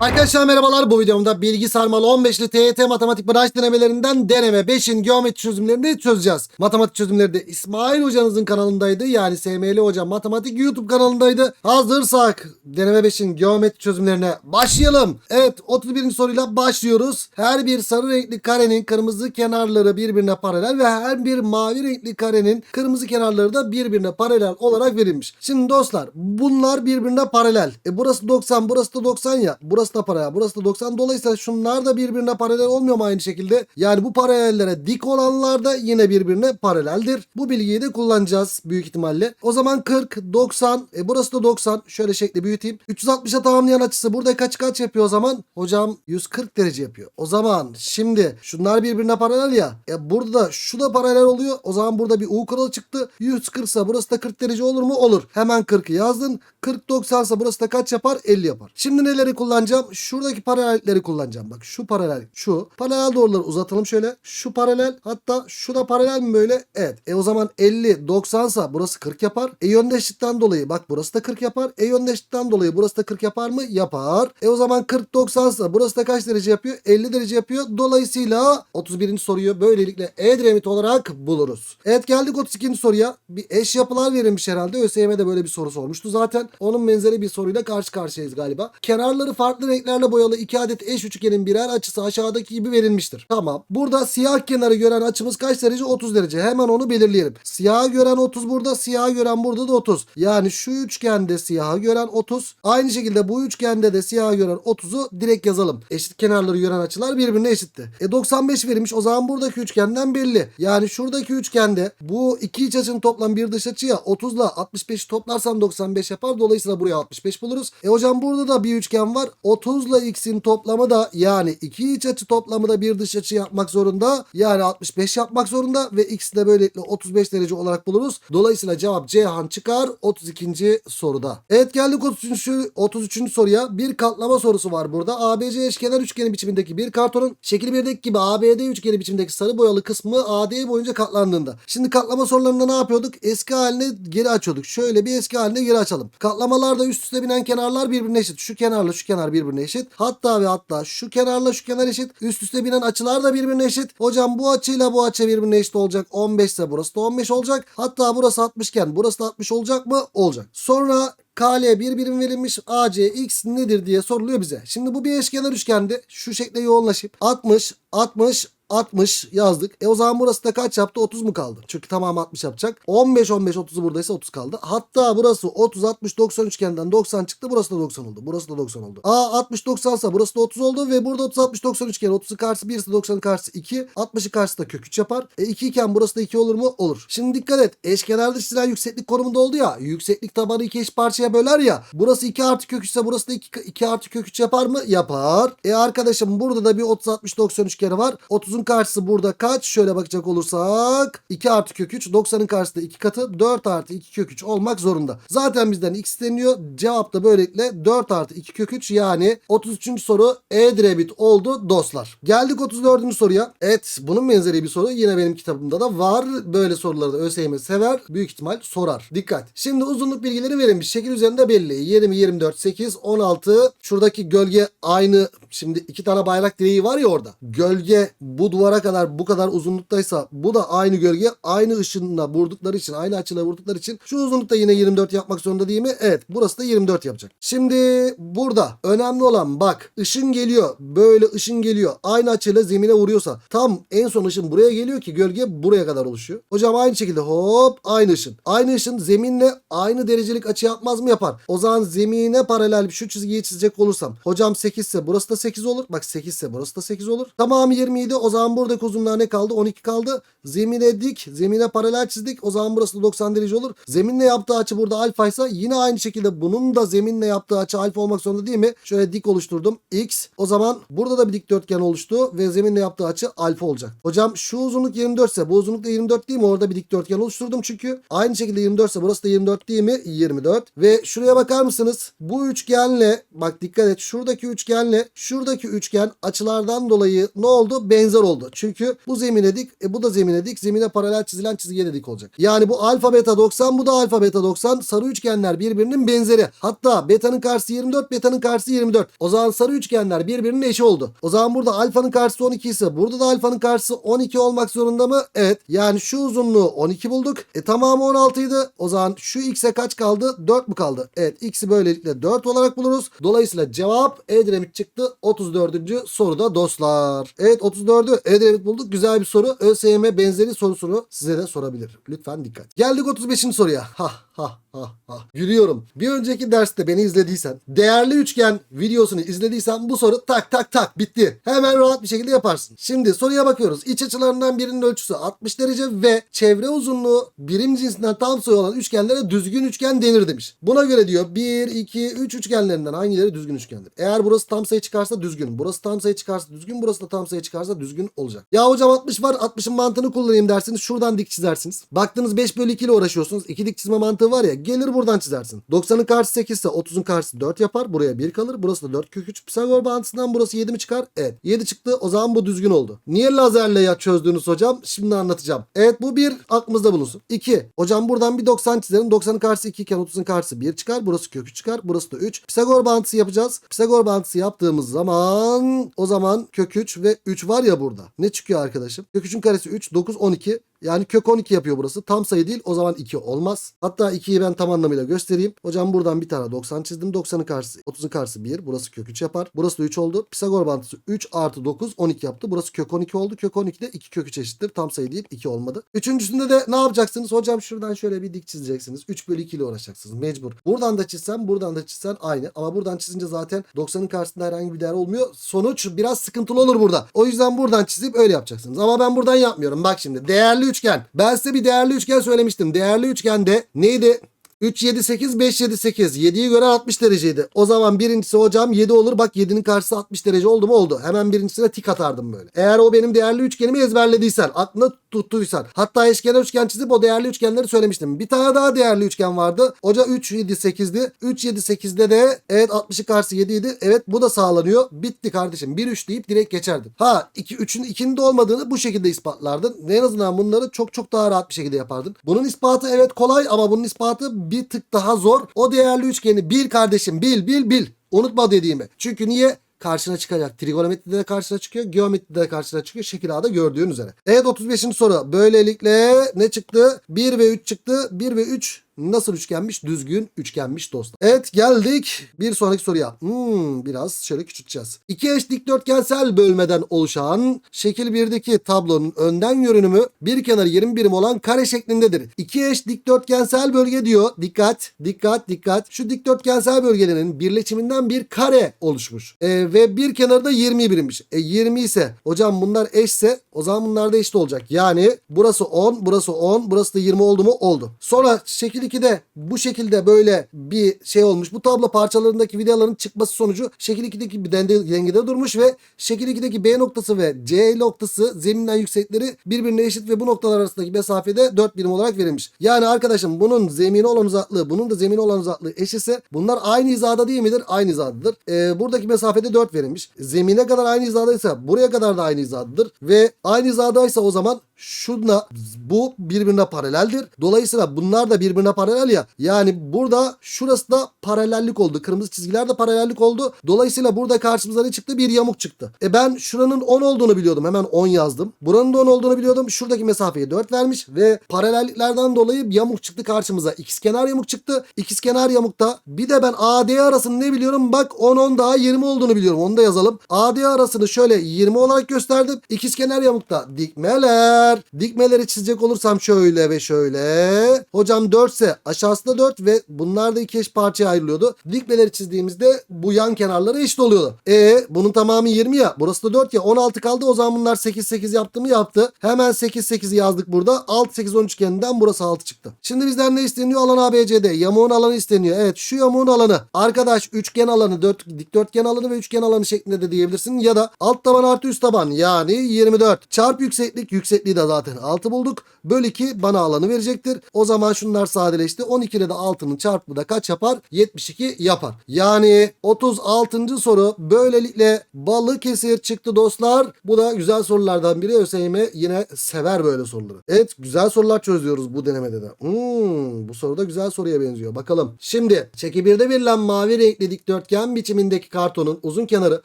Arkadaşlar merhabalar bu videomda bilgi sarmalı 15'li TYT matematik branş denemelerinden deneme 5'in geometri çözümlerini çözeceğiz. Matematik çözümleri de İsmail hocanızın kanalındaydı. Yani SML hocam matematik YouTube kanalındaydı. Hazırsak deneme 5'in geometri çözümlerine başlayalım. Evet 31. soruyla başlıyoruz. Her bir sarı renkli karenin kırmızı kenarları birbirine paralel ve her bir mavi renkli karenin kırmızı kenarları da birbirine paralel olarak verilmiş. Şimdi dostlar bunlar birbirine paralel. E burası 90 burası da 90 ya. Burası da paralel burası da 90. Dolayısıyla şunlar da birbirine paralel olmuyor mu aynı şekilde? Yani bu paralellere dik olanlar da yine birbirine paraleldir. Bu bilgiyi de kullanacağız büyük ihtimalle. O zaman 40, 90, e burası da 90. Şöyle şekli büyüteyim. 360'a tamamlayan açısı burada kaç kaç yapıyor o zaman? Hocam 140 derece yapıyor. O zaman şimdi şunlar birbirine paralel ya. E burada da şu da paralel oluyor. O zaman burada bir U kuralı çıktı. 140 ise burası da 40 derece olur mu? Olur. Hemen 40'ı yazdın. 40 90 ise burası da kaç yapar? 50 yapar. Şimdi neleri kullanacağım? Şuradaki paralellikleri kullanacağım. Bak şu paralel, şu. Paralel doğruları uzatalım şöyle. Şu paralel hatta şu da paralel mi böyle? Evet. E o zaman 50 90 ise burası 40 yapar. E yöndeşlikten dolayı bak burası da 40 yapar. E yöndeşlikten dolayı burası da 40 yapar mı? Yapar. E o zaman 40 90 ise burası da kaç derece yapıyor? 50 derece yapıyor. Dolayısıyla 31. soruyu böylelikle Edremit olarak buluruz. Evet geldik 32. soruya. Bir eş yapılar verilmiş herhalde. ÖSYM'de böyle bir soru sormuştu zaten. Onun benzeri bir soruyla karşı karşıyayız galiba. Kenarları farklı renklerle boyalı iki adet eş üçgenin birer açısı aşağıdaki gibi verilmiştir. Tamam. Burada siyah kenarı gören açımız kaç derece? 30 derece. Hemen onu belirleyelim. Siyah gören 30 burada, siyah gören burada da 30. Yani şu üçgende siyahı gören 30. Aynı şekilde bu üçgende de siyah gören 30'u direkt yazalım. Eşit kenarları gören açılar birbirine eşitti. E 95 verilmiş. O zaman buradaki üçgenden belli. Yani şuradaki üçgende bu iki iç açının toplam bir dış açı ya 30 ile 65'i toplarsam 95 yapar. Dolayısıyla buraya 65 buluruz. E hocam burada da bir üçgen var. 30 ile x'in toplamı da yani iki iç açı toplamı da bir dış açı yapmak zorunda. Yani 65 yapmak zorunda ve x'i de böylelikle 35 derece olarak buluruz. Dolayısıyla cevap Ceyhan çıkar 32. soruda. Evet geldik 33. 33. soruya. Bir katlama sorusu var burada. ABC eşkenar üçgeni biçimindeki bir kartonun şekil 1'deki gibi ABD üçgeni biçimindeki sarı boyalı kısmı AD boyunca katlandığında. Şimdi katlama sorularında ne yapıyorduk? Eski haline geri açıyorduk. Şöyle bir eski haline geri açalım. Katlamalarda üst üste binen kenarlar birbirine eşit. Şu kenarla şu kenar birbirine eşit. Hatta ve hatta şu kenarla şu kenar eşit. Üst üste binen açılar da birbirine eşit. Hocam bu açıyla bu açı birbirine eşit olacak. 15 ise burası da 15 olacak. Hatta burası 60 iken burası da 60 olacak mı? Olacak. Sonra KL bir birim verilmiş AC X nedir diye soruluyor bize. Şimdi bu bir eşkenar üçgende şu şekilde yoğunlaşıp 60 60 60 yazdık. E o zaman burası da kaç yaptı? 30 mu kaldı? Çünkü tamam 60 yapacak. 15 15 30'u buradaysa 30 kaldı. Hatta burası 30 60 90 üçgenden 90 çıktı. Burası da 90 oldu. Burası da 90 oldu. A 60 90 ise burası da 30 oldu ve burada 30 60 90 üçgen 30'un karşısı 1 ise 90'ın karşısı 2. 60'ın karşısı da kök 3 yapar. E 2 iken burası da 2 olur mu? Olur. Şimdi dikkat et. Eşkenarda çizilen yükseklik konumunda oldu ya. Yükseklik tabanı iki eş parçaya böler ya. Burası 2 artı kök 3 ise burası da 2, 2 artı kök 3 yapar mı? Yapar. E arkadaşım burada da bir 30 60 90 üçgeni var. 30'un karşısı burada kaç? Şöyle bakacak olursak 2 artı kök 3 90'ın karşısında 2 katı 4 artı 2 kök 3 olmak zorunda. Zaten bizden x isteniyor. Cevap da böylelikle 4 artı 2 kök 3 yani 33. soru Edrebit oldu dostlar. Geldik 34. soruya. Evet bunun benzeri bir soru yine benim kitabımda da var. Böyle soruları da ÖSYM sever. Büyük ihtimal sorar. Dikkat. Şimdi uzunluk bilgileri verilmiş. Şekil üzerinde belli. 20, 24, 8, 16. Şuradaki gölge aynı. Şimdi iki tane bayrak direği var ya orada. Gölge bu duvara kadar bu kadar uzunluktaysa bu da aynı gölge aynı ışınla vurdukları için aynı açıyla vurdukları için şu uzunlukta yine 24 yapmak zorunda değil mi? Evet burası da 24 yapacak. Şimdi burada önemli olan bak ışın geliyor böyle ışın geliyor aynı açıyla zemine vuruyorsa tam en son ışın buraya geliyor ki gölge buraya kadar oluşuyor. Hocam aynı şekilde hop aynı ışın. Aynı ışın zeminle aynı derecelik açı yapmaz mı? Yapar. O zaman zemine paralel şu çizgiyi çizecek olursam hocam 8 ise burası da 8 olur. Bak 8 ise burası da 8 olur. Tamam 27 o zaman buradaki uzunluğa ne kaldı? 12 kaldı. Zemine dik. Zemine paralel çizdik. O zaman burası da 90 derece olur. Zeminle yaptığı açı burada alfa ise yine aynı şekilde bunun da zeminle yaptığı açı alfa olmak zorunda değil mi? Şöyle dik oluşturdum. X. O zaman burada da bir dikdörtgen oluştu ve zeminle yaptığı açı alfa olacak. Hocam şu uzunluk 24 ise bu uzunluk da 24 değil mi? Orada bir dikdörtgen oluşturdum çünkü. Aynı şekilde 24 ise burası da 24 değil mi? 24. Ve Ve şuraya bakar mısınız? Bu üçgenle bak dikkat et şuradaki üçgenle şuradaki üçgen açılardan dolayı ne oldu? Benzer oldu. Çünkü bu zemine dik e, bu da zemine dik. Zemine paralel çizilen çizgiye de dik olacak. Yani bu alfa beta 90 bu da alfa beta 90. Sarı üçgenler birbirinin benzeri. Hatta beta'nın karşısı 24 beta'nın karşısı 24. O zaman sarı üçgenler birbirinin eşi oldu. O zaman burada alfanın karşısı 12 ise burada da alfanın karşısı 12 olmak zorunda mı? Evet. Yani şu uzunluğu 12 bulduk. E tamamı 16 idi. O zaman şu x'e kaç kaldı? 4 mü kaldı? Evet x'i böylelikle 4 olarak buluruz. Dolayısıyla cevap Edremit çıktı. 34. soruda dostlar. Evet 34'ü Edremit bulduk. Güzel bir soru. ÖSYM benzeri sorusunu size de sorabilir. Lütfen dikkat. Geldik 35. soruya. Ha ha ha. Gülüyorum. Bir önceki derste beni izlediysen, değerli üçgen videosunu izlediysen bu soru tak tak tak bitti. Hemen rahat bir şekilde yaparsın. Şimdi soruya bakıyoruz. İç açılarından birinin ölçüsü 60 derece ve çevre uzunluğu birim cinsinden tam sayı olan üçgenlere düzgün üçgen denir demiş. Buna göre diyor 1, 2, 3 üçgenlerinden hangileri düzgün üçgendir? Eğer burası tam sayı çıkarsa düzgün. Burası tam sayı çıkarsa düzgün. Burası da tam sayı çıkarsa düzgün olacak. Ya hocam 60 var 60'ın mantığını kullanayım dersiniz. Şuradan dik çizersiniz. Baktınız 5 bölü 2 ile uğraşıyorsunuz. 2 dik çizme mantığı var ya gelir buradan çizersin. 90'ın karşısı 8 ise 30'un karşısı 4 yapar. Buraya 1 kalır. Burası da 4 kök 3. Pisagor bağıntısından burası 7 mi çıkar? Evet. 7 çıktı. O zaman bu düzgün oldu. Niye lazerle ya çözdüğünüz hocam? Şimdi anlatacağım. Evet bu bir aklımızda bulunsun. 2. Hocam buradan bir 90 çizelim. 90'ın karşısı 2 iken 30'un karşısı 1 çıkar. Burası kök 3 çıkar. Burası da 3. Pisagor bağıntısı yapacağız. Pisagor bağıntısı yaptığımız zaman o zaman kök 3 ve 3 var ya burada. Ne çıkıyor arkadaşım? Kök 3'ün karesi 3, 9, 12. Yani kök 12 yapıyor burası. Tam sayı değil. O zaman 2 olmaz. Hatta 2'yi ben tam anlamıyla göstereyim. Hocam buradan bir tane 90 çizdim. 90'ın karşısı 30'un karşısı 1. Burası kök 3 yapar. Burası da 3 oldu. Pisagor bağıntısı 3 artı 9 12 yaptı. Burası kök 12 oldu. Kök 12 de 2 kök 3 eşittir. Tam sayı değil. 2 olmadı. Üçüncüsünde de ne yapacaksınız? Hocam şuradan şöyle bir dik çizeceksiniz. 3 bölü 2 ile uğraşacaksınız. Mecbur. Buradan da çizsen buradan da çizsen aynı. Ama buradan çizince zaten 90'ın karşısında herhangi bir değer olmuyor. Sonuç biraz sıkıntılı olur burada. O yüzden buradan çizip öyle yapacaksınız. Ama ben buradan yapmıyorum. Bak şimdi değerli üçgen. Ben size bir değerli üçgen söylemiştim. Değerli üçgende neydi? 3, 7, 8, 5, 7, 8. 7'yi göre 60 dereceydi. O zaman birincisi hocam 7 olur. Bak 7'nin karşısı 60 derece oldu mu? Oldu. Hemen birincisine tik atardım böyle. Eğer o benim değerli üçgenimi ezberlediysen, aklına tuttuysan. Hatta eşkenar üçgen çizip o değerli üçgenleri söylemiştim. Bir tane daha değerli üçgen vardı. Hoca 3, 7, 8'di. 3, 7, 8'de de evet 60'ın karşısı 7 idi. Evet bu da sağlanıyor. Bitti kardeşim. 1, 3 deyip direkt geçerdin. Ha 2, 3'ün 2'nin de olmadığını bu şekilde ispatlardın. Ve en azından bunları çok çok daha rahat bir şekilde yapardın. Bunun ispatı evet kolay ama bunun ispatı bir tık daha zor. O değerli üçgeni bil kardeşim bil bil bil. Unutma dediğimi. Çünkü niye? Karşına çıkacak. Trigonometride de karşına çıkıyor. Geometride de karşına çıkıyor. Şekil A'da gördüğün üzere. Evet 35. soru. Böylelikle ne çıktı? 1 ve 3 çıktı. 1 ve 3 nasıl üçgenmiş? Düzgün üçgenmiş dostlar. Evet geldik bir sonraki soruya. Hmm, biraz şöyle küçülteceğiz. İki eş dikdörtgensel bölmeden oluşan şekil 1'deki tablonun önden görünümü bir kenarı 20 birim olan kare şeklindedir. İki eş dikdörtgensel bölge diyor. Dikkat, dikkat, dikkat. Şu dikdörtgensel bölgelerinin birleşiminden bir kare oluşmuş. E, ve bir kenarı da 20 birimmiş. E 20 ise hocam bunlar eşse o zaman bunlar da eşit olacak. Yani burası 10, burası 10, burası da 20 oldu mu? Oldu. Sonra şekil 2'de bu şekilde böyle bir şey olmuş. Bu tablo parçalarındaki vidaların çıkması sonucu şekil 2'deki bir denge- dengede durmuş ve şekil 2'deki B noktası ve C noktası zeminden yüksekleri birbirine eşit ve bu noktalar arasındaki mesafede 4 birim olarak verilmiş. Yani arkadaşım bunun zemine olan uzaklığı bunun da zemine olan uzaklığı eşitse bunlar aynı hizada değil midir? Aynı hizadadır. Ee, buradaki mesafede 4 verilmiş. Zemine kadar aynı hizadaysa buraya kadar da aynı hizadadır ve aynı hizadaysa o zaman şuna bu birbirine paraleldir. Dolayısıyla bunlar da birbirine paralel ya. Yani burada şurası da paralellik oldu. Kırmızı çizgiler de paralellik oldu. Dolayısıyla burada karşımıza ne çıktı? Bir yamuk çıktı. E ben şuranın 10 olduğunu biliyordum. Hemen 10 yazdım. Buranın da 10 olduğunu biliyordum. Şuradaki mesafeyi 4 vermiş ve paralelliklerden dolayı yamuk çıktı karşımıza. İkizkenar yamuk çıktı. İkizkenar yamukta bir de ben AD arasını ne biliyorum? Bak 10 10 daha 20 olduğunu biliyorum. Onu da yazalım. AD arasını şöyle 20 olarak gösterdim. İkizkenar yamukta dikmeler. Dikmeleri çizecek olursam şöyle ve şöyle. Hocam 4 ise aşağısı da 4 ve bunlar da iki eş parçaya ayrılıyordu. Dikmeleri çizdiğimizde bu yan kenarları eşit oluyordu. E bunun tamamı 20 ya. Burası da 4 ya. 16 kaldı. O zaman bunlar 8 8 yaptı mı yaptı. Hemen 8 8'i yazdık burada. 6 8 10 üçgeninden burası 6 çıktı. Şimdi bizden ne isteniyor? Alan ABCD. Yamuğun alanı isteniyor. Evet şu yamuğun alanı. Arkadaş üçgen alanı, dört, dikdörtgen alanı ve üçgen alanı şeklinde de diyebilirsin. Ya da alt taban artı üst taban yani 24. Çarp yükseklik. Yüksekliği de de zaten 6 bulduk. Böl 2 bana alanı verecektir. O zaman şunlar sadeleşti. 12 ile de 6'nın çarpımı da kaç yapar? 72 yapar. Yani 36. soru böylelikle Balıkesir çıktı dostlar. Bu da güzel sorulardan biri. ÖSYM yine sever böyle soruları. Evet güzel sorular çözüyoruz bu denemede de. Hmm, bu soru da güzel soruya benziyor. Bakalım. Şimdi çeki 1'de verilen mavi renkli dikdörtgen biçimindeki kartonun uzun kenarı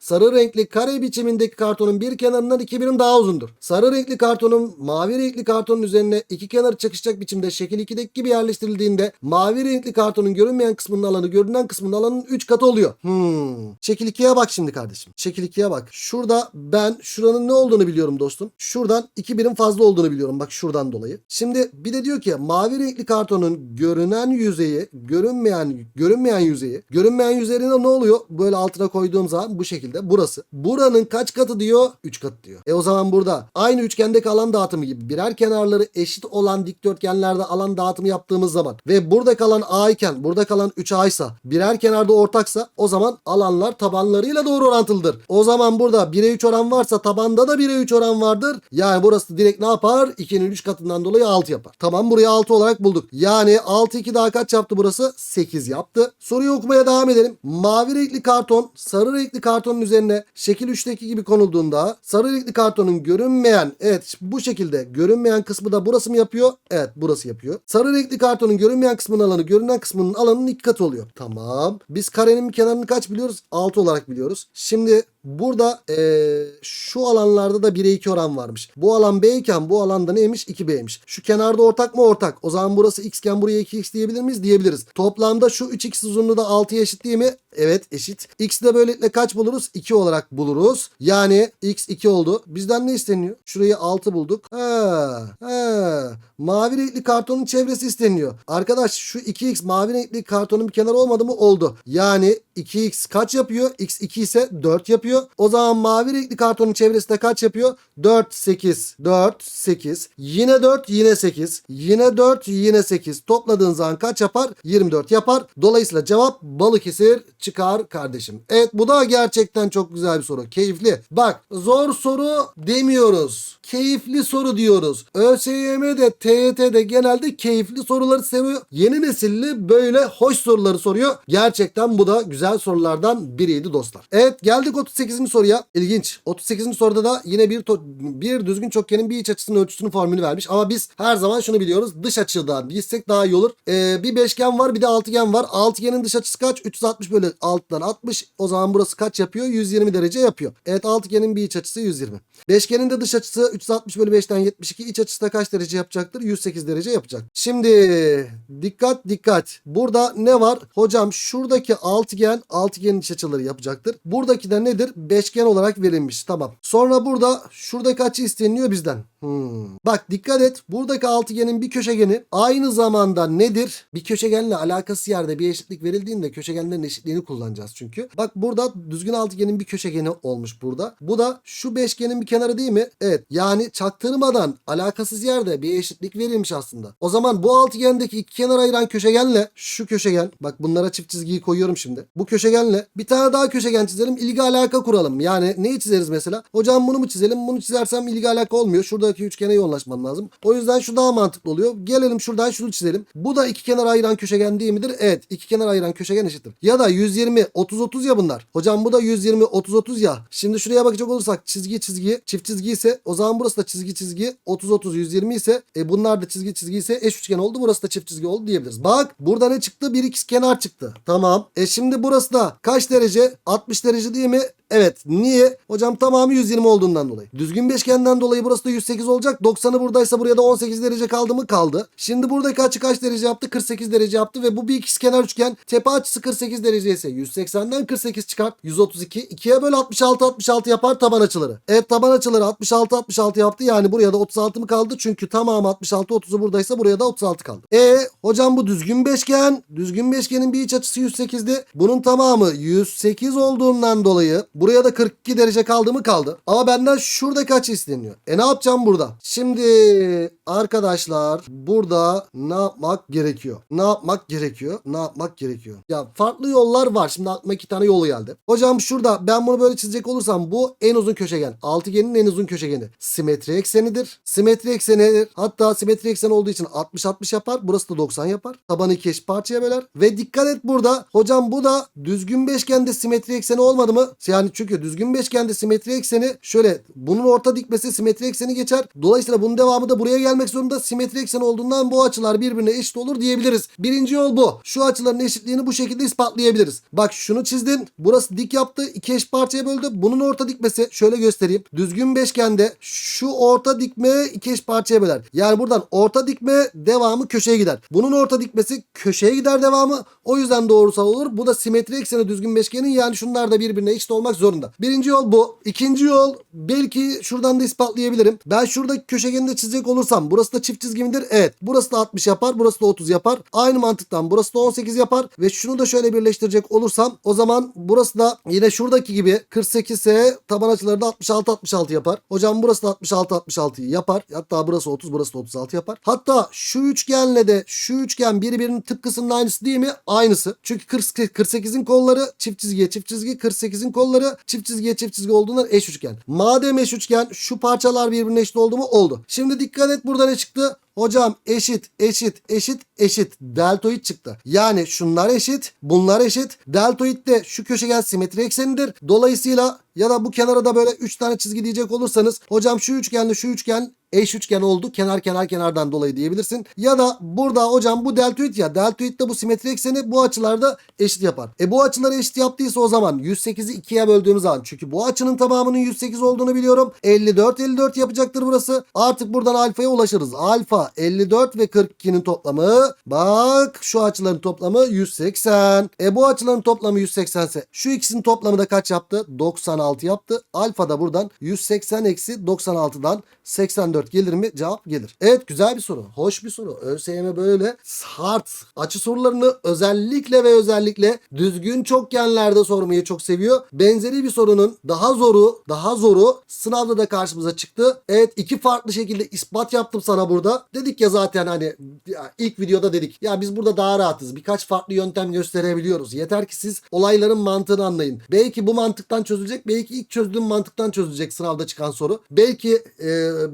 sarı renkli kare biçimindeki kartonun bir kenarından iki birim daha uzundur. Sarı renkli kartonun mavi renkli kartonun üzerine iki kenarı çakışacak biçimde şekil 2'deki gibi yerleştirildiğinde mavi renkli kartonun görünmeyen kısmının alanı görünen kısmının alanının 3 katı oluyor. Hmm. Şekil 2'ye bak şimdi kardeşim. Şekil 2'ye bak. Şurada ben şuranın ne olduğunu biliyorum dostum. Şuradan iki birim fazla olduğunu biliyorum. Bak şuradan dolayı. Şimdi bir de diyor ki mavi renkli kartonun görünen yüzeyi, görünmeyen görünmeyen yüzeyi, görünmeyen yüzeyine ne oluyor? Böyle altına koyduğum zaman bu şekilde burası. Buranın kaç katı diyor? 3 katı diyor. E o zaman burada aynı üçgendeki alan dağıtımı gibi birer kenarları eşit olan dikdörtgenlerde alan dağıtımı yaptığımız zaman ve burada kalan A iken burada kalan 3A ise birer kenarda ortaksa o zaman alanlar tabanlarıyla doğru orantılıdır. O zaman burada 1'e 3 oran varsa tabanda da 1'e 3 oran vardır. Yani burası direkt ne yapar? 2'nin 3 katından dolayı 6 yapar. Tamam burayı 6 olarak bulduk. Yani 6 2 daha kaç yaptı burası? 8 yaptı. Soruyu okumaya devam edelim. Mavi renkli karton sarı renkli kartonun üzerine şekil 3'teki gibi konulduğunda sarı renkli kartonun görünmeyen evet bu şekilde görünmeyen kısmı da burası mı yapıyor? Evet burası yapıyor. Sarı renkli kartonun görünmeyen kısmının alanı görünen kısmının alanının iki katı oluyor. Tamam. Biz karenin kenarını kaç biliyoruz? 6 olarak biliyoruz. Şimdi burada eee, şu alanlarda da 1'e 2 oran varmış. Bu alan B iken bu alanda neymiş? 2B'ymiş. Şu kenarda ortak mı? Ortak. O zaman burası x iken buraya 2x diyebilir miyiz? Diyebiliriz. Toplamda şu 3x uzunluğu da 6'ya eşit değil mi? Evet eşit. X'i de böylelikle kaç buluruz? 2 olarak buluruz. Yani x 2 oldu. Bizden ne isteniyor? Şurayı 6 bulduk. Ha, ha. Mavi renkli kartonun çevresi isteniyor. Arkadaş şu 2x mavi renkli kartonun bir kenarı olmadı mı? Oldu. Yani 2x kaç yapıyor? x 2 ise 4 yapıyor. O zaman mavi renkli kartonun çevresi de kaç yapıyor? 4, 8, 4, 8. Yine 4, yine 8. Yine 4, yine 8. Topladığın zaman kaç yapar? 24 yapar. Dolayısıyla cevap Balıkesir çıkar kardeşim. Evet bu da gerçekten çok güzel bir soru. Keyifli. Bak zor soru demiyoruz. Keyifli soru diyoruz. ÖSYM'de TYT'de genelde keyifli soruları seviyor. Yeni nesilli böyle hoş soruları soruyor. Gerçekten bu da güzel sorulardan biriydi dostlar. Evet geldik 38. soruya. İlginç. 38. soruda da yine bir bir düzgün çokgenin bir iç açısının ölçüsünün formülünü vermiş. Ama biz her zaman şunu biliyoruz. Dış açıdan bilsek daha iyi olur. Ee, bir beşgen var bir de altıgen var. Altıgenin dış açısı kaç? 360 bölü 6'dan 60. O zaman burası kaç yapıyor? 120 derece yapıyor. Evet altıgenin bir iç açısı 120. Beşgenin de dış açısı 360 bölü 5'ten 72. İç açısı da kaç derece yapacaktır? 108 derece yapacak. Şimdi dikkat dikkat. Burada ne var? Hocam şuradaki altıgen altıgenin iç açıları yapacaktır. Buradaki de nedir? Beşgen olarak verilmiş. Tamam. Sonra burada şuradaki açı isteniyor bizden. Hmm. Bak dikkat et. Buradaki altıgenin bir köşegeni aynı zamanda nedir? Bir köşegenle alakası yerde bir eşitlik verildiğinde köşegenlerin eşitliğini kullanacağız çünkü. Bak burada düzgün altıgenin bir köşegeni olmuş burada. Bu da şu beşgenin bir kenarı değil mi? Evet. Yani çaktırmadan alakasız yerde bir eşitlik verilmiş aslında. O zaman bu altıgendeki iki kenar ayıran köşegenle şu köşegen bak bunlara çift çizgiyi koyuyorum şimdi. Bu köşegenle bir tane daha köşegen çizelim. ilgi alaka kuralım. Yani neyi çizeriz mesela? Hocam bunu mu çizelim? Bunu çizersem ilgi alaka olmuyor. Şuradaki üçgene yoğunlaşmam lazım. O yüzden şu daha mantıklı oluyor. Gelelim şuradan şunu çizelim. Bu da iki kenar ayıran köşegen değil midir? Evet. iki kenar ayıran köşegen eşittir. Ya da 120 30 30 ya bunlar. Hocam bu da 120 30 30 ya. Şimdi şuraya bakacak olursak çizgi çizgi çift çizgi ise o zaman burası da çizgi çizgi 30 30 120 ise e bunlar da çizgi çizgi ise eş üçgen oldu. Burası da çift çizgi oldu diyebiliriz. Bak burada ne çıktı? Bir ikiz kenar çıktı. Tamam. E şimdi burası da kaç derece? 60 derece değil mi? Evet. Niye? Hocam tamamı 120 olduğundan dolayı. Düzgün beşgenden dolayı burası da 108 olacak. 90'ı buradaysa buraya da 18 derece kaldı mı? Kaldı. Şimdi buradaki açı kaç derece yaptı? 48 derece yaptı ve bu bir ikizkenar üçgen. Tepe açısı 48 derece ise 180'den 48 çıkart. 132. 2'ye böl 66 66 yapar taban açıları. Evet taban açıları 66 66 yaptı. Yani buraya da 36 mı kaldı? Çünkü tamamı 66 30'u buradaysa buraya da 36 kaldı. E hocam bu düzgün beşgen. Düzgün beşgenin bir iç açısı 108'di. Bunun tamamı 108 olduğundan dolayı Buraya da 42 derece kaldı mı kaldı. Ama benden şuradaki açı isteniyor. E ne yapacağım burada? Şimdi arkadaşlar burada ne yapmak gerekiyor? Ne yapmak gerekiyor? Ne yapmak gerekiyor? Ya farklı yollar var. Şimdi aklıma iki tane yolu geldi. Hocam şurada ben bunu böyle çizecek olursam bu en uzun köşegen. Altıgenin en uzun köşegeni. Simetri eksenidir. Simetri eksenidir. Hatta simetri eksen olduğu için 60-60 yapar. Burası da 90 yapar. Tabanı iki eşit parçaya böler. Ve dikkat et burada. Hocam bu da düzgün beşgende simetri ekseni olmadı mı? Yani çünkü düzgün beşgende simetri ekseni şöyle bunun orta dikmesi simetri ekseni geçer. Dolayısıyla bunun devamı da buraya gelmek zorunda. Simetri ekseni olduğundan bu açılar birbirine eşit olur diyebiliriz. Birinci yol bu. Şu açıların eşitliğini bu şekilde ispatlayabiliriz. Bak şunu çizdin. Burası dik yaptı. iki eş parçaya böldü. Bunun orta dikmesi şöyle göstereyim. Düzgün beşgende şu orta dikme iki eş parçaya böler. Yani buradan orta dikme devamı köşeye gider. Bunun orta dikmesi köşeye gider devamı. O yüzden doğrusal olur. Bu da simetri ekseni düzgün beşgenin yani şunlar da birbirine eşit olmak zorunda. Birinci yol bu. İkinci yol belki şuradan da ispatlayabilirim. Ben şuradaki köşegeni de çizecek olursam burası da çift çizgi midir? Evet. Burası da 60 yapar. Burası da 30 yapar. Aynı mantıktan burası da 18 yapar. Ve şunu da şöyle birleştirecek olursam o zaman burası da yine şuradaki gibi 48 ise taban açıları da 66 66 yapar. Hocam burası da 66 66 yapar. Hatta burası 30 burası da 36 yapar. Hatta şu üçgenle de şu üçgen birbirinin tıpkısının aynısı değil mi? Aynısı. Çünkü 40 48'in kolları çift çizgiye çift çizgi 48'in kolları çift çizgiye çift çizgi olduğundan eş üçgen. Madem eş üçgen şu parçalar birbirine eşit oldu mu? Oldu. Şimdi dikkat et burada ne çıktı? Hocam eşit, eşit, eşit, eşit. Deltoid çıktı. Yani şunlar eşit, bunlar eşit. Deltoid de şu köşegen simetri eksenidir. Dolayısıyla ya da bu kenara da böyle 3 tane çizgi diyecek olursanız hocam şu üçgenle şu üçgen eş üçgen oldu. Kenar kenar kenardan dolayı diyebilirsin. Ya da burada hocam bu deltoid ya. Deltoid de bu simetri ekseni bu açılarda eşit yapar. E bu açıları eşit yaptıysa o zaman 108'i 2'ye böldüğümüz zaman. Çünkü bu açının tamamının 108 olduğunu biliyorum. 54 54 yapacaktır burası. Artık buradan alfaya ulaşırız. Alfa 54 ve 42'nin toplamı. Bak şu açıların toplamı 180. E bu açıların toplamı 180 ise şu ikisinin toplamı da kaç yaptı? 96 yaptı. Alfa da buradan 180 eksi 96'dan 84 gelir mi? Cevap gelir. Evet güzel bir soru. Hoş bir soru. ÖSYM böyle hard açı sorularını özellikle ve özellikle düzgün çokgenlerde sormayı çok seviyor. Benzeri bir sorunun daha zoru, daha zoru sınavda da karşımıza çıktı. Evet iki farklı şekilde ispat yaptım sana burada. Dedik ya zaten hani ilk videoda dedik. Ya biz burada daha rahatız. Birkaç farklı yöntem gösterebiliyoruz. Yeter ki siz olayların mantığını anlayın. Belki bu mantıktan çözülecek. Belki ilk çözdüğüm mantıktan çözülecek sınavda çıkan soru. Belki e,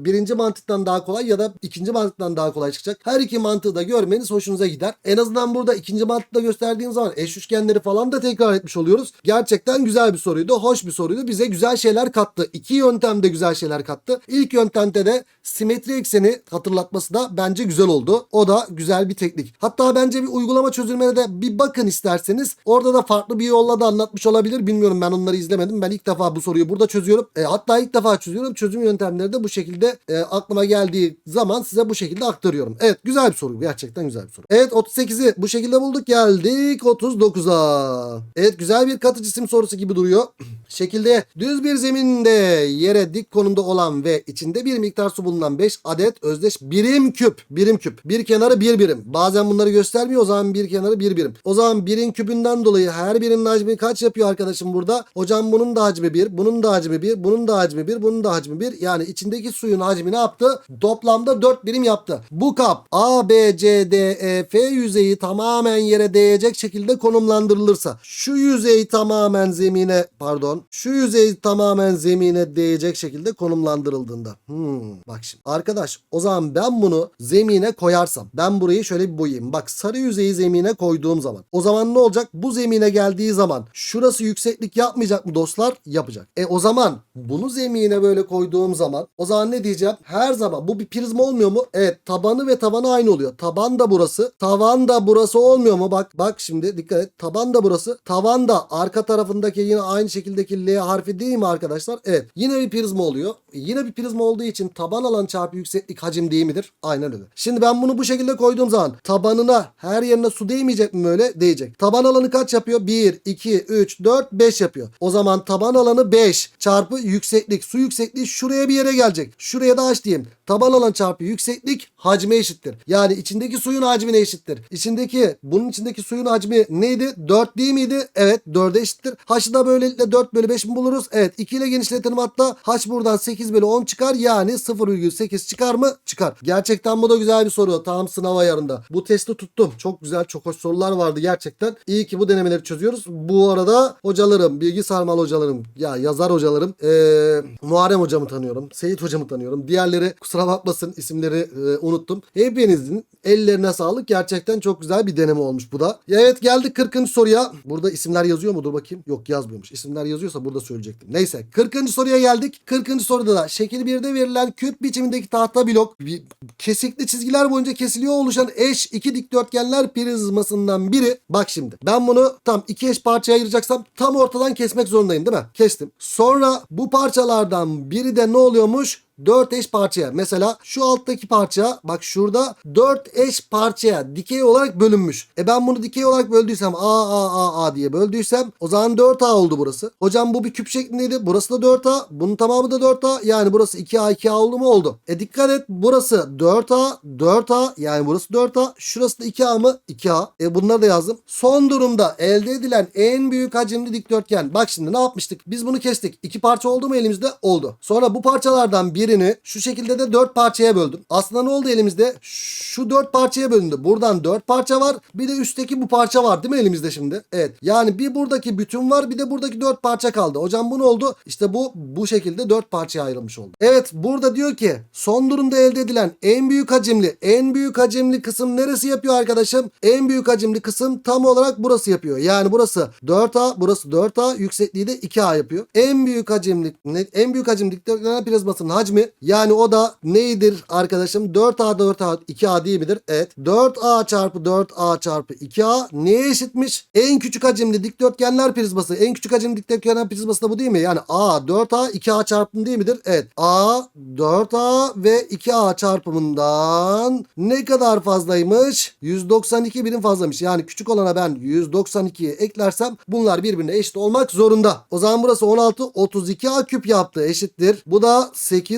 birinci mantıktan daha kolay ya da ikinci mantıktan daha kolay çıkacak. Her iki mantığı da görmeniz hoşunuza gider. En azından burada ikinci mantıkta gösterdiğim zaman eş üçgenleri falan da tekrar etmiş oluyoruz. Gerçekten güzel bir soruydu. Hoş bir soruydu. Bize güzel şeyler kattı. İki yöntemde güzel şeyler kattı. İlk yöntemde de simetri ekseni hatırlatması da bence güzel oldu. O da güzel bir teknik. Hatta bence bir uygulama çözülmene de bir bakın isterseniz. Orada da farklı bir yolla da anlatmış olabilir. Bilmiyorum ben onları izlemedim. Ben ilk defa bu soruyu burada çözüyorum. E, hatta ilk defa çözüyorum. Çözüm yöntemleri de bu şekilde e, aklıma geldiği zaman size bu şekilde aktarıyorum. Evet güzel bir soru. Gerçekten güzel bir soru. Evet 38'i bu şekilde bulduk. Geldik 39'a. Evet güzel bir katı cisim sorusu gibi duruyor. Şekilde düz bir zeminde yere dik konumda olan ve içinde bir miktar su bulunan 5 adet özdeş birim küp. Birim küp. Bir kenarı bir birim. Bazen bunları göstermiyor. O zaman bir kenarı bir birim. O zaman birin küpünden dolayı her birinin hacmi kaç yapıyor arkadaşım burada? Hocam bunun da hacmi 1, bunun da hacmi 1, bunun da hacmi 1, bunun da hacmi 1. Yani içindeki suyun hacmi ne yaptı? Toplamda 4 birim yaptı. Bu kap A, B, C, D, E, F yüzeyi tamamen yere değecek şekilde konumlandırılırsa şu yüzey tamamen zemine pardon şu yüzey tamamen zemine değecek şekilde konumlandırıldığında. Hmm, bak şimdi arkadaş o zaman ben bunu zemine koyarsam ben burayı şöyle bir boyayayım. Bak sarı yüzeyi zemine koyduğum zaman o zaman ne olacak? Bu zemine geldiği zaman şurası yükseklik yapmayacak mı dostlar? Yapacak. E o zaman bunu zemine böyle koyduğum zaman o zaman ne diyeceğim? Her zaman bu bir prizma olmuyor mu? Evet tabanı ve tavanı aynı oluyor. Taban da burası. Tavan da burası olmuyor mu? Bak bak şimdi dikkat et. Taban da burası. Tavan da arka tarafındaki yine aynı şekildeki L harfi değil mi arkadaşlar? Evet. Yine bir prizma oluyor. E, Yine bir prizma olduğu için taban alan çarpı yükseklik hacim değil midir? Aynen öyle. Şimdi ben bunu bu şekilde koyduğum zaman tabanına her yerine su değmeyecek mi böyle? Değecek. Taban alanı kaç yapıyor? 1, 2, 3, 4, 5 yapıyor. O zaman taban alanı 5 çarpı yükseklik. Su yüksekliği şuraya bir yere gelecek. Şuraya da H diyeyim. Taban alan çarpı yükseklik hacmi eşittir. Yani içindeki suyun hacmine eşittir. İçindeki bunun içindeki suyun hacmi neydi? 4 değil miydi? Evet 4'e eşittir. H'ı da böylelikle 4 bölü 5 mi buluruz? Evet 2 ile genişletelim hatta. H buradan 8 bölü 10 çıkar. Yani 0,8 çıkar mı? Çıkar. Gerçekten bu da güzel bir soru. Tam sınav ayarında. Bu testi tuttum. Çok güzel çok hoş sorular vardı gerçekten. İyi ki bu denemeleri çözüyoruz. Bu arada hocalarım, bilgi sarmal hocalarım, ya yazar hocalarım, ee, Muharrem hocamı tanıyorum. Seyit hocamı tanıyorum. Diğerleri kusura bakmasın isimleri e, unuttum. Hepinizin ellerine sağlık. Gerçekten çok güzel bir deneme olmuş bu da. Evet geldik 40. soruya. Burada isimler yazıyor mu? Dur bakayım. Yok yazmıyormuş. İsimler yazıyorsa burada söyleyecektim. Neyse 40. soruya geldik. 40. soruda da şekil 1'de verilen küp biçimindeki tahta blok bir- kesikli çizgiler boyunca kesiliyor oluşan eş iki dikdörtgenler prizmasından biri. Bak şimdi ben bunu tam iki eş parçaya ayıracaksam tam ortadan kesmek zorundayım değil mi? Kestim. Sonra bu parçalardan biri de ne oluyormuş? 4 eş parçaya. Mesela şu alttaki parça bak şurada 4 eş parçaya dikey olarak bölünmüş. E ben bunu dikey olarak böldüysem A A A A diye böldüysem o zaman 4A oldu burası. Hocam bu bir küp şeklindeydi. Burası da 4A. Bunun tamamı da 4A. Yani burası 2A 2A oldu mu oldu. E dikkat et burası 4A 4A yani burası 4A. Şurası da 2A mı? 2A. E bunları da yazdım. Son durumda elde edilen en büyük hacimli dikdörtgen. Bak şimdi ne yapmıştık? Biz bunu kestik. İki parça oldu mu elimizde? Oldu. Sonra bu parçalardan birini şu şekilde de dört parçaya böldüm. Aslında ne oldu elimizde? Şu dört parçaya bölündü. Buradan dört parça var. Bir de üstteki bu parça var değil mi elimizde şimdi? Evet. Yani bir buradaki bütün var bir de buradaki dört parça kaldı. Hocam bu ne oldu? İşte bu bu şekilde dört parçaya ayrılmış oldu. Evet burada diyor ki son durumda elde edilen en büyük hacimli en büyük hacimli kısım neresi yapıyor arkadaşım? En büyük hacimli kısım tam olarak burası yapıyor. Yani burası 4A burası 4A yüksekliği de 2A yapıyor. En büyük hacimli ne- en büyük hacimli dikdörtgen prizmasının hacmi yani o da neydir arkadaşım? 4A 4A 2A değil midir? Evet. 4A çarpı 4A çarpı 2A neye eşitmiş? En küçük hacimli dikdörtgenler prizması. En küçük hacimli dikdörtgenler prizması da bu değil mi? Yani A 4A 2A çarpımı değil midir? Evet. A 4A ve 2A çarpımından ne kadar fazlaymış? 192 birim fazlamış. Yani küçük olana ben 192'yi eklersem bunlar birbirine eşit olmak zorunda. O zaman burası 16 32A küp yaptı eşittir. Bu da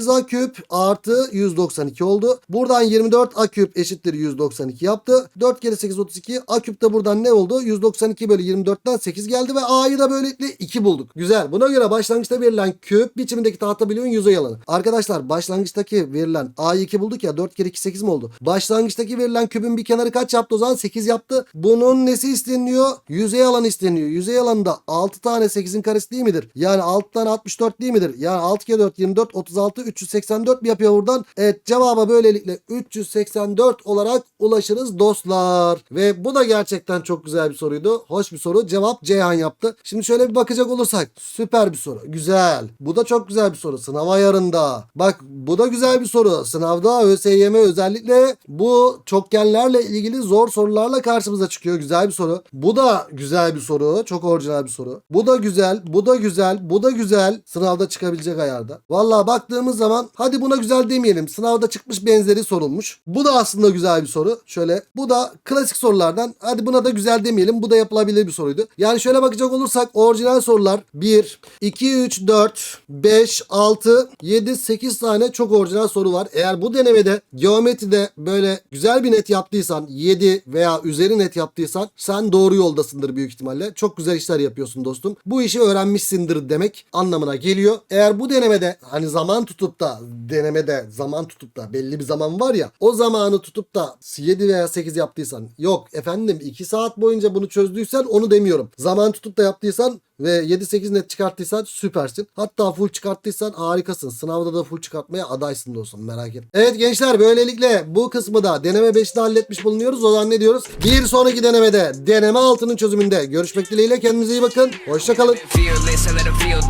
8A küp artı 192 oldu. Buradan 24A küp eşittir 192 yaptı. 4 kere 8 32. A küp de buradan ne oldu? 192 bölü 24'ten 8 geldi ve A'yı da böylelikle 2 bulduk. Güzel. Buna göre başlangıçta verilen küp biçimindeki tahta bloğun yüzey alanı. Arkadaşlar başlangıçtaki verilen A'yı 2 bulduk ya 4 kere 2 8 mi oldu? Başlangıçtaki verilen küpün bir kenarı kaç yaptı o zaman? 8 yaptı. Bunun nesi isteniyor? Yüzey alanı isteniyor. Yüzey alanında 6 tane 8'in karesi değil midir? Yani 6 tane 64 değil midir? Yani 6 kere 4 24 36 384 mi yapıyor buradan? Evet cevaba böylelikle 384 olarak ulaşırız dostlar. Ve bu da gerçekten çok güzel bir soruydu. Hoş bir soru. Cevap Ceyhan yaptı. Şimdi şöyle bir bakacak olursak süper bir soru. Güzel. Bu da çok güzel bir soru. Sınav ayarında. Bak bu da güzel bir soru. Sınavda ÖSYM özellikle bu çokgenlerle ilgili zor sorularla karşımıza çıkıyor. Güzel bir soru. Bu da güzel bir soru. Çok orijinal bir soru. Bu da güzel. Bu da güzel. Bu da güzel. Sınavda çıkabilecek ayarda. Vallahi baktığımız zaman hadi buna güzel demeyelim. Sınavda çıkmış benzeri sorulmuş. Bu da aslında güzel bir soru. Şöyle bu da klasik sorulardan. Hadi buna da güzel demeyelim. Bu da yapılabilir bir soruydu. Yani şöyle bakacak olursak orijinal sorular 1, 2, 3, 4, 5, 6, 7, 8 tane çok orijinal soru var. Eğer bu denemede geometride böyle güzel bir net yaptıysan 7 veya üzeri net yaptıysan sen doğru yoldasındır büyük ihtimalle. Çok güzel işler yapıyorsun dostum. Bu işi öğrenmişsindir demek anlamına geliyor. Eğer bu denemede hani zaman tutup da denemede zaman tutup da belli bir zaman var ya o zamanı tutup da 7 veya 8 yaptıysan yok efendim 2 saat boyunca bunu çözdüysen onu demiyorum. Zaman tutup da yaptıysan ve 7-8 net çıkarttıysan süpersin. Hatta full çıkarttıysan harikasın. Sınavda da full çıkartmaya adaysın dostum merak etme. Evet gençler böylelikle bu kısmı da deneme 5'te halletmiş bulunuyoruz. O zaman ne diyoruz? Bir sonraki denemede deneme altının çözümünde görüşmek dileğiyle kendinize iyi bakın. Hoşçakalın.